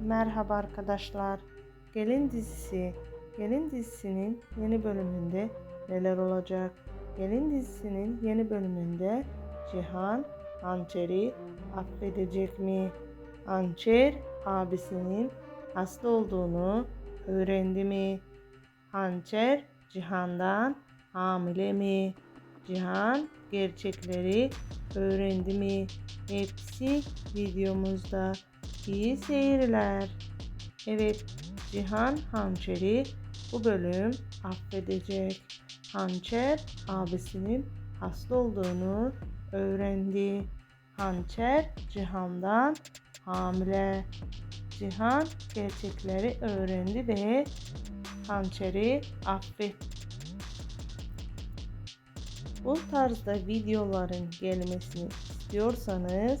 Merhaba arkadaşlar. Gelin dizisi. Gelin dizisinin yeni bölümünde neler olacak? Gelin dizisinin yeni bölümünde Cihan Hançer'i affedecek mi? Hançer abisinin hasta olduğunu öğrendi mi? Hançer Cihan'dan hamile mi? Cihan gerçekleri öğrendi mi? Hepsi videomuzda. İyi seyirler. Evet, Cihan Hançer'i bu bölüm affedecek. Hançer abisinin hasta olduğunu öğrendi. Hançer Cihan'dan hamile. Cihan gerçekleri öğrendi ve Hançer'i affetti. Bu tarzda videoların gelmesini istiyorsanız